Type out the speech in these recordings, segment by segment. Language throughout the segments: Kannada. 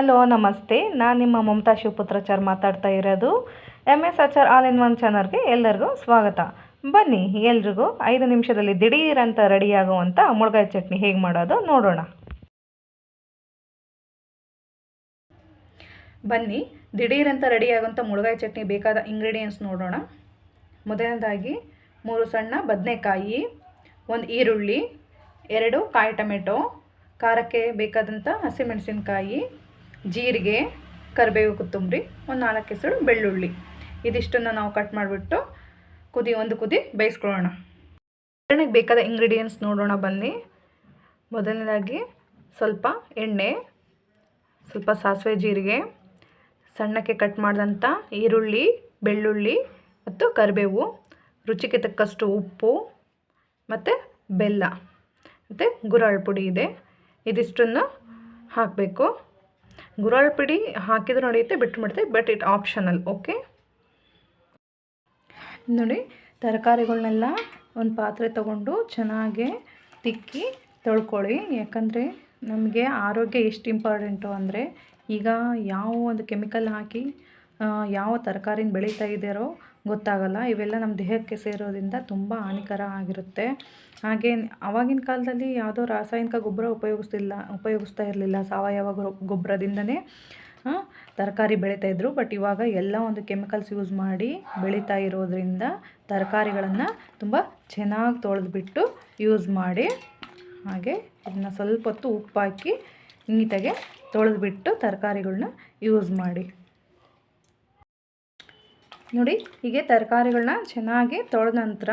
ಹಲೋ, ನಮಸ್ತೆ. ನಾನು ನಿಮ್ಮ ಮಮತಾ ಶಿವಪುತ್ರಚಾರ್ ಮಾತಾಡ್ತಾ ಇರೋದು. M S Achar all in one ಚಾನಲ್ಗೆ ಎಲ್ಲರಿಗೂ ಸ್ವಾಗತ. ಬನ್ನಿ, ಎಲ್ರಿಗೂ ಐದು ನಿಮಿಷದಲ್ಲಿ ದಿಢೀರಂತ ರೆಡಿಯಾಗುವಂಥ ಮುಳುಗಾಯಿ ಚಟ್ನಿ ಹೇಗೆ ಮಾಡೋದು ನೋಡೋಣ. ಬನ್ನಿ, ದಿಢೀರಂತ ರೆಡಿಯಾಗುವಂಥ ಮುಳುಗಾಯಿ ಚಟ್ನಿ ಬೇಕಾದ ಇಂಗ್ರೀಡಿಯೆಂಟ್ಸ್ ನೋಡೋಣ. ಮೊದಲನೇದಾಗಿ ಮೂರು ಸಣ್ಣ ಬದನೆಕಾಯಿ, ಒಂದು ಈರುಳ್ಳಿ, ಎರಡು ಕಾಯಿ ಟೊಮೆಟೊ, ಖಾರಕ್ಕೆ ಬೇಕಾದಂಥ ಹಸಿಮೆಣಸಿನ್ಕಾಯಿ ಜೀರಿಗೆ, ಕರಿಬೇವು ಕೊತ್ತಂಬರಿ, ಒಂದು ನಾಲ್ಕು ಹೆಸರು ಬೆಳ್ಳುಳ್ಳಿ. ಇದಿಷ್ಟನ್ನು ನಾವು ಕಟ್ ಮಾಡಿಬಿಟ್ಟು ಕುದಿ, ಒಂದು ಕುದಿ ಬೇಯಿಸ್ಕೊಳ್ಳೋಣ. ಒಗ್ಗರಣೆಗೆ ಬೇಕಾದ ಇಂಗ್ರೀಡಿಯೆಂಟ್ಸ್ ನೋಡೋಣ ಬನ್ನಿ. ಮೊದಲನೇದಾಗಿ ಸ್ವಲ್ಪ ಎಣ್ಣೆ, ಸ್ವಲ್ಪ ಸಾಸಿವೆ ಜೀರಿಗೆ, ಸಣ್ಣಕ್ಕೆ ಕಟ್ ಮಾಡಿದಂಥ ಈರುಳ್ಳಿ, ಬೆಳ್ಳುಳ್ಳಿ ಮತ್ತು ಕರಿಬೇವು, ರುಚಿಗೆ ತಕ್ಕಷ್ಟು ಉಪ್ಪು ಮತ್ತು ಬೆಲ್ಲ. ಮತ್ತು ಗುರಾಳ್ ಪುಡಿ ಇದೆ. ಇದಿಷ್ಟನ್ನು ಹಾಕಬೇಕು. ಗುರಾಳ್ ಪಿಡಿ ಹಾಕಿದ್ರೆ ನಡೆಯುತ್ತೆ ಬಿಟ್ಟು ಬಿಡುತ್ತೆ ಬಟ್ ಇಟ್ ಆಪ್ಷನಲ್ ಓಕೆ ನೋಡಿ ತರಕಾರಿಗಳನ್ನೆಲ್ಲ ಒಂದು ಪಾತ್ರೆ ತಗೊಂಡು ಚೆನ್ನಾಗಿ ತಿಕ್ಕಿ ತೊಳ್ಕೊಳ್ಳಿ. ಯಾಕಂದರೆ ನಮಗೆ ಆರೋಗ್ಯ ಎಷ್ಟು ಇಂಪಾರ್ಟೆಂಟು ಅಂದರೆ ಈಗ ಯಾವ ಒಂದು ಕೆಮಿಕಲ್ ಹಾಕಿ ಯಾವ ತರಕಾರಿನ ಬೆಳೀತಾ ಇದ್ದಾರೋ ಗೊತ್ತಾಗಲ್ಲ. ಇವೆಲ್ಲ ನಮ್ಮ ದೇಹಕ್ಕೆ ಸೇರೋದ್ರಿಂದ ತುಂಬ ಹಾನಿಕರ ಆಗಿರುತ್ತೆ. ಹಾಗೆ ಆವಾಗಿನ ಕಾಲದಲ್ಲಿ ಯಾವುದೋ ರಾಸಾಯನಿಕ ಗೊಬ್ಬರ ಉಪಯೋಗಿಸ್ತಿಲ್ಲ, ಉಪಯೋಗಿಸ್ತಾ ಇರಲಿಲ್ಲ. ಸಾವಯವ ಗೊಬ್ಬರದಿಂದನೇ ತರಕಾರಿ ಬೆಳೀತಾಯಿದ್ರು ಬಟ್ ಇವಾಗ ಎಲ್ಲ ಒಂದು ಕೆಮಿಕಲ್ಸ್ ಯೂಸ್ ಮಾಡಿ ಬೆಳೀತಾ ಇರೋದ್ರಿಂದ ತರಕಾರಿಗಳನ್ನು ತುಂಬ ಚೆನ್ನಾಗಿ ತೊಳೆದ್ಬಿಟ್ಟು ಯೂಸ್ ಮಾಡಿ, ಹಾಗೆ ಇದನ್ನ ಸ್ವಲ್ಪ ಹೊತ್ತು ಉಪ್ಪು ಹಾಕಿ ನೀಟಾಗೆ ತೊಳೆದ್ಬಿಟ್ಟು ತರಕಾರಿಗಳನ್ನ ಯೂಸ್ ಮಾಡಿ. ನೋಡಿ, ಹೀಗೆ ತರಕಾರಿಗಳನ್ನ ಚೆನ್ನಾಗಿ ತೊಳೆದ ನಂತರ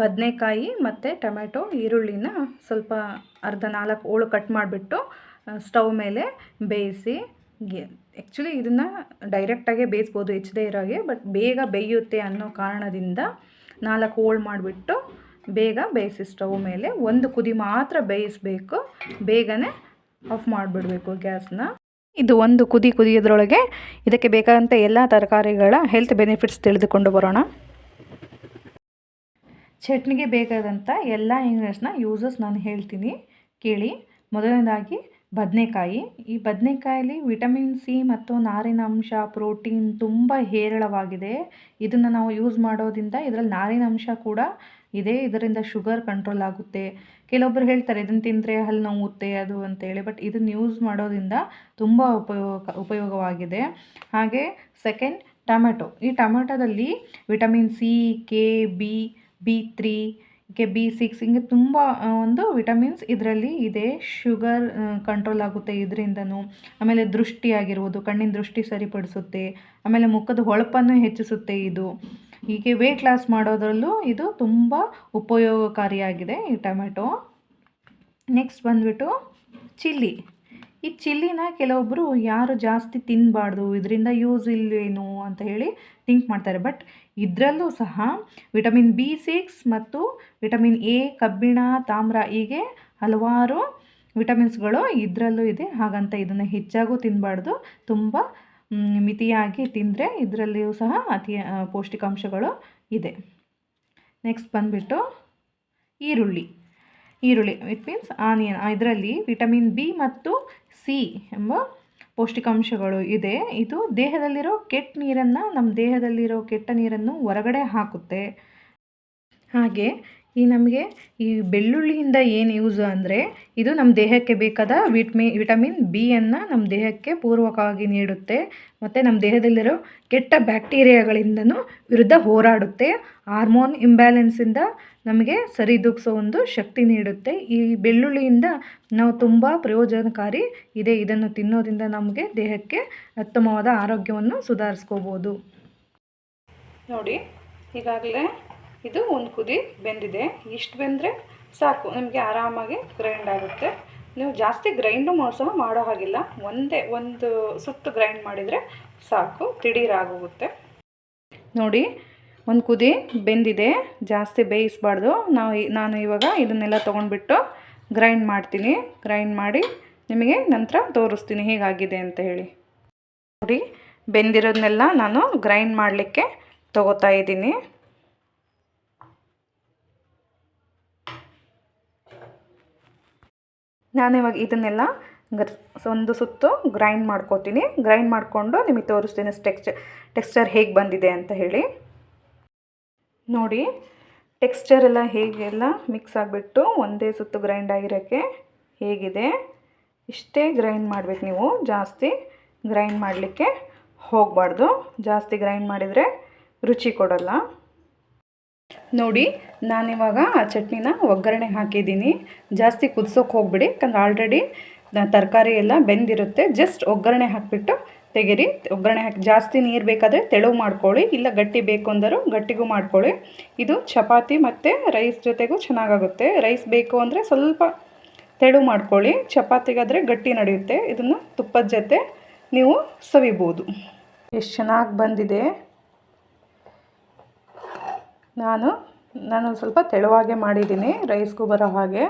ಬದನೆಕಾಯಿ ಮತ್ತು ಟೊಮೆಟೊ ಈರುಳ್ಳಿನ ಸ್ವಲ್ಪ ಅರ್ಧ ನಾಲ್ಕು ಹೋಳು ಕಟ್ ಮಾಡಿಬಿಟ್ಟು ಸ್ಟವ್ ಮೇಲೆ ಬೇಯಿಸಿ ಆ್ಯಕ್ಚುಲಿ ಇದನ್ನು ಡೈರೆಕ್ಟಾಗೆ ಬೇಯಿಸ್ಬೋದು, ಹೆಚ್ಚದೇ ಇರೋಗೆ ಬಟ್ ಬೇಗ ಬೇಯುತ್ತೆ ಅನ್ನೋ ಕಾರಣದಿಂದ ನಾಲ್ಕು ಹೋಳು ಮಾಡಿಬಿಟ್ಟು ಬೇಗ ಬೇಯಿಸಿ ಸ್ಟವ್ ಮೇಲೆ ಒಂದು ಕುದಿ ಮಾತ್ರ ಬೇಯಿಸಬೇಕು. ಬೇಗನೆ ಆಫ್ ಮಾಡಿಬಿಡ್ಬೇಕು ಗ್ಯಾಸ್ನ. ಇದು ಒಂದು ಕುದಿ ಕುದಿಯೋದ್ರೊಳಗೆ ಇದಕ್ಕೆ ಬೇಕಾದಂಥ ಎಲ್ಲ ತರಕಾರಿಗಳ ಹೆಲ್ತ್ ಬೆನಿಫಿಟ್ಸ್ ತಿಳಿದುಕೊಂಡು ಬರೋಣ. ಚಟ್ನಿಗೆ ಬೇಕಾದಂಥ ಎಲ್ಲ ಇಂಗ್ರೀಡಿಯೆಂಟ್ಸ್ನ ಯೂಸಸ್ ನಾನು ಹೇಳ್ತೀನಿ. ಕೇಳಿ. ಮೊದಲನೇದಾಗಿ ಬದನೆಕಾಯಿ. ಈ ಬದನೆಕಾಯಲ್ಲಿ ವಿಟಮಿನ್ ಸಿ ಮತ್ತು ನಾರಿನಾಂಶ ಪ್ರೋಟೀನ್ ತುಂಬ ಹೇರಳವಾಗಿದೆ. ಇದನ್ನು ನಾವು ಯೂಸ್ ಮಾಡೋದ್ರಿಂದ ಇದರಲ್ಲಿ ನಾರಿನಾಂಶ ಕೂಡ ಇದೆ ಇದರಿಂದ ಶುಗರ್ ಕಂಟ್ರೋಲ್ ಆಗುತ್ತೆ. ಕೆಲವೊಬ್ಬರು ಹೇಳ್ತಾರೆ ಇದನ್ನು ತಿಂದರೆ ಹಲ್ಲು ನೋವುತ್ತೆ, ಅದು ಅಂತೇಳಿ, ಬಟ್ ಇದನ್ನು ಯೂಸ್ ಮಾಡೋದ್ರಿಂದ ತುಂಬ ಉಪಯೋಗ, ಉಪಯೋಗವಾಗಿದೆ. ಹಾಗೆ ಸೆಕೆಂಡ್ ಟೊಮೆಟೊ ಈ ಟೊಮೆಟೊದಲ್ಲಿ vitamin C, K, B B three, K, B six ಹಿಂಗೆ ತುಂಬ ಒಂದು ವಿಟಮಿನ್ಸ್ ಇದರಲ್ಲಿ ಇದೆ. ಶುಗರ್ ಕಂಟ್ರೋಲ್ ಆಗುತ್ತೆ ಇದರಿಂದನೂ. ಆಮೇಲೆ ದೃಷ್ಟಿ ಆಗಿರ್ಬೋದು ಕಣ್ಣಿನ ದೃಷ್ಟಿ ಸರಿಪಡಿಸುತ್ತೆ. ಆಮೇಲೆ ಮುಖದ ಹೊಳಪನ್ನು ಹೆಚ್ಚಿಸುತ್ತೆ ಇದು. ಹೀಗೆ ವೆಯ್ಟ್ ಲಾಸ್ ಮಾಡೋದ್ರಲ್ಲೂ ಇದು ತುಂಬ ಉಪಯೋಗಕಾರಿಯಾಗಿದೆ ಈ ಟೊಮೆಟೊ ನೆಕ್ಸ್ಟ್ ಬಂದುಬಿಟ್ಟು ಚಿಲ್ಲಿ. ಈ ಚಿಲ್ಲಿನ ಕೆಲವೊಬ್ಬರು ಯಾರು ಜಾಸ್ತಿ ತಿನ್ನಬಾರ್ದು ಇದರಿಂದ ಯೂಸ್ ಇಲ್ವೇನು ಅಂತ ಹೇಳಿ ಥಿಂಕ್ ಮಾಡ್ತಾರೆ. ಬಟ್ ಇದರಲ್ಲೂ ಸಹ ವಿಟಮಿನ್ ಬಿ ಸಿಕ್ಸ್ ಮತ್ತು ವಿಟಮಿನ್ ಎ ಕಬ್ಬಿಣ, ತಾಮ್ರ ಹೀಗೆ ಹಲವಾರು ವಿಟಮಿನ್ಸ್ಗಳು ಇದರಲ್ಲೂ ಇದೆ. ಹಾಗಂತ ಇದನ್ನು ಹೆಚ್ಚಾಗೂ ತಿನ್ನಬಾರ್ದು ತುಂಬ ಮಿತಿಯಾಗಿ ತಿಂದರೆ ಇದರಲ್ಲಿಯೂ ಸಹ ಅತಿ ಪೌಷ್ಟಿಕಾಂಶಗಳು ಇದೆ. ನೆಕ್ಸ್ಟ್ ಬಂದುಬಿಟ್ಟು ಈರುಳ್ಳಿ. ಈರುಳ್ಳಿ ಇಟ್ ಮೀನ್ಸ್ ಆನಿಯನ್ ಇದರಲ್ಲಿ ವಿಟಮಿನ್ ಬಿ ಮತ್ತು ಸಿ ಎಂಬ ಪೌಷ್ಟಿಕಾಂಶಗಳು ಇದೆ. ಇದು ದೇಹದಲ್ಲಿರೋ ಕೆಟ್ಟ ನೀರನ್ನು ನಮ್ಮ ದೇಹದಲ್ಲಿರೋ ಕೆಟ್ಟ ನೀರನ್ನು ಹೊರಗಡೆ ಹಾಕುತ್ತೆ. ಹಾಗೆ ಈ ನಮಗೆ ಈ ಬೆಳ್ಳುಳ್ಳಿಯಿಂದ ಏನು ಯೂಸ್ ಅಂದರೆ ಇದು ನಮ್ಮ ದೇಹಕ್ಕೆ ಬೇಕಾದ ವಿಟ್ಮಿ, ವಿಟಮಿನ್ ಬಿಯನ್ನು ನಮ್ಮ ದೇಹಕ್ಕೆ ಪೂರ್ವಕವಾಗಿ ನೀಡುತ್ತೆ. ಮತ್ತು ನಮ್ಮ ದೇಹದಲ್ಲಿರೋ ಕೆಟ್ಟ ಬ್ಯಾಕ್ಟೀರಿಯಾಗಳಿಂದನೂ ವಿರುದ್ಧ ಹೋರಾಡುತ್ತೆ. ಹಾರ್ಮೋನ್ ಇಂಬ್ಯಾಲೆನ್ಸಿಂದ ನಮಗೆ ಸರಿದೂಗಿಸೋ ಒಂದು ಶಕ್ತಿ ನೀಡುತ್ತೆ. ಈ ಬೆಳ್ಳುಳ್ಳಿಯಿಂದ ನಾವು ತುಂಬ ಪ್ರಯೋಜನಕಾರಿ ಇದೆ. ಇದನ್ನು ತಿನ್ನೋದ್ರಿಂದ ನಮಗೆ ದೇಹಕ್ಕೆ ಉತ್ತಮವಾದ ಆರೋಗ್ಯವನ್ನು ಸುಧಾರಿಸ್ಕೋಬೋದು. ನೋಡಿ, ಈಗಾಗಲೇ ಇದು ಒಂದು ಕುದಿ ಬೆಂದಿದೆ. ಇಷ್ಟು ಬೆಂದರೆ ಸಾಕು, ನಿಮಗೆ ಆರಾಮಾಗಿ ಗ್ರೈಂಡ್ ಆಗುತ್ತೆ. ನೀವು ಜಾಸ್ತಿ ಗ್ರೈಂಡು ಸಹ ಮಾಡೋ ಹಾಗಿಲ್ಲ, ಒಂದೇ ಒಂದು ಸುತ್ತು ಗ್ರೈಂಡ್ ಮಾಡಿದರೆ ಸಾಕು, ತಿಡೀರಾಗೋಗುತ್ತೆ. ನೋಡಿ, ಒಂದು ಕುದಿ ಬೆಂದಿದೆ, ಜಾಸ್ತಿ ಬೇಯಿಸ್ಬಾರ್ದು. ನಾವು ನಾನು ಇವಾಗ ಇದನ್ನೆಲ್ಲ ತೊಗೊಂಡ್ಬಿಟ್ಟು ಗ್ರೈಂಡ್ ಮಾಡ್ತೀನಿ. ಗ್ರೈಂಡ್ ಮಾಡಿ ನಿಮಗೆ ನಂತರ ತೋರಿಸ್ತೀನಿ ಹೇಗಾಗಿದೆ ಅಂತ ಹೇಳಿ. ನೋಡಿ ಬೆಂದಿರೋದನ್ನೆಲ್ಲ ನಾನು ಗ್ರೈಂಡ್ ಮಾಡಲಿಕ್ಕೆ ತೊಗೋತಾ ಇದ್ದೀನಿ. ನಾನು ಇವಾಗ ಇದನ್ನೆಲ್ಲ ಒಂದು ಸುತ್ತು ಗ್ರೈಂಡ್ ಮಾಡ್ಕೋತೀನಿ. ಗ್ರೈಂಡ್ ಮಾಡಿಕೊಂಡು ನಿಮಗೆ ತೋರಿಸ್ತೀನಿ ಟೆಕ್ಸ್ಚರ್ ಟೆಕ್ಸ್ಚರ್ ಹೇಗೆ ಬಂದಿದೆ ಅಂತ ಹೇಳಿ. ನೋಡಿ ಟೆಕ್ಸ್ಚರ್ ಎಲ್ಲ ಹೇಗೆಲ್ಲ ಮಿಕ್ಸ್ ಆಗಿಬಿಟ್ಟು ಒಂದೇ ಸುತ್ತು ಗ್ರೈಂಡ್ ಆಗಿರೋಕ್ಕೆ ಹೇಗಿದೆ. ಇಷ್ಟೇ ಗ್ರೈಂಡ್ ಮಾಡಬೇಕು ನೀವು, ಜಾಸ್ತಿ ಗ್ರೈಂಡ್ ಮಾಡಲಿಕ್ಕೆ ಹೋಗಬಾರ್ದು. ಜಾಸ್ತಿ ಗ್ರೈಂಡ್ ಮಾಡಿದರೆ ರುಚಿ ಕೊಡಲ್ಲ. ನೋಡಿ, ನಾನಿವಾಗ ಆ ಚಟ್ನಿನ ಒಗ್ಗರಣೆ ಹಾಕಿದ್ದೀನಿ. ಜಾಸ್ತಿ ಕುದಿಸೋಕೆ ಹೋಗ್ಬಿಡಿ. ಯಾಕಂದ್ರೆ ಆಲ್ರೆಡಿ ತರಕಾರಿ ಎಲ್ಲ ಬೆಂದಿರುತ್ತೆ. ಜಸ್ಟ್ ಒಗ್ಗರಣೆ ಹಾಕಿಬಿಟ್ಟು ತೆಗೀರಿ. ಒಗ್ಗರಣೆ ಹಾಕಿ ಜಾಸ್ತಿ ನೀರು ಬೇಕಾದರೆ ತೆಳುವು ಮಾಡ್ಕೊಳ್ಳಿ. ಇಲ್ಲ ಗಟ್ಟಿ ಬೇಕು ಅಂದರೂ ಗಟ್ಟಿಗೂ ಮಾಡ್ಕೊಳ್ಳಿ. ಇದು ಚಪಾತಿ ಮತ್ತು ರೈಸ್ ಜೊತೆಗೂ ಚೆನ್ನಾಗಾಗುತ್ತೆ. ರೈಸ್ ಬೇಕು ಅಂದರೆ ಸ್ವಲ್ಪ ತೆಳು ಮಾಡ್ಕೊಳ್ಳಿ. ಚಪಾತಿಗಾದರೆ ಗಟ್ಟಿ ನಡೆಯುತ್ತೆ. ಇದನ್ನು ತುಪ್ಪದ ಜೊತೆ ನೀವು ಸವಿಬೋದು. ಎಷ್ಟು ಚೆನ್ನಾಗಿ ಬಂದಿದೆ. ನಾನು ನಾನು ಸ್ವಲ್ಪ ತೆಳುವಾಗೆ ಮಾಡಿದ್ದೀನಿ ರೈಸ್ಗೂ ಬರೋ ಹಾಗೆ.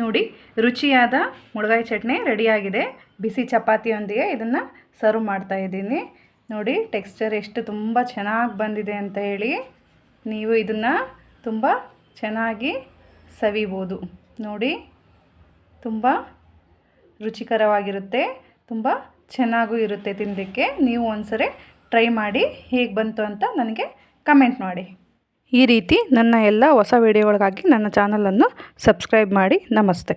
ನೋಡಿ, ರುಚಿಯಾದ ಮುಳಗಾಯಿ ಚಟ್ನಿ ರೆಡಿಯಾಗಿದೆ. ಬಿಸಿ ಚಪಾತಿಯೊಂದಿಗೆ ಇದನ್ನು ಸರ್ವ್ ಮಾಡ್ತಾ ಇದ್ದೀನಿ. ನೋಡಿ ಟೆಕ್ಸ್ಚರ್ ಎಷ್ಟು ತುಂಬ ಚೆನ್ನಾಗಿ ಬಂದಿದೆ ಅಂತ ಹೇಳಿ ನೀವು ಇದನ್ನು ತುಂಬ ಚೆನ್ನಾಗಿ ಸವಿಬೋದು. ನೋಡಿ, ತುಂಬ ರುಚಿಕರವಾಗಿರುತ್ತೆ, ತುಂಬ ಚೆನ್ನಾಗೂ ಇರುತ್ತೆ ತಿನ್ನಲಿಕ್ಕೆ ನೀವು ಒಂದ್ಸರಿ ಟ್ರೈ ಮಾಡಿ ಹೇಗೆ ಬಂತು ಅಂತ ನನಗೆ ಕಮೆಂಟ್ ಮಾಡಿ. ಈ ರೀತಿ ನನ್ನ ಎಲ್ಲ ಹೊಸ ವಿಡಿಯೋಗಳಿಗಾಗಿ ನನ್ನ ಚಾನಲನ್ನು ಸಬ್ಸ್ಕ್ರೈಬ್ ಮಾಡಿ. ನಮಸ್ತೆ.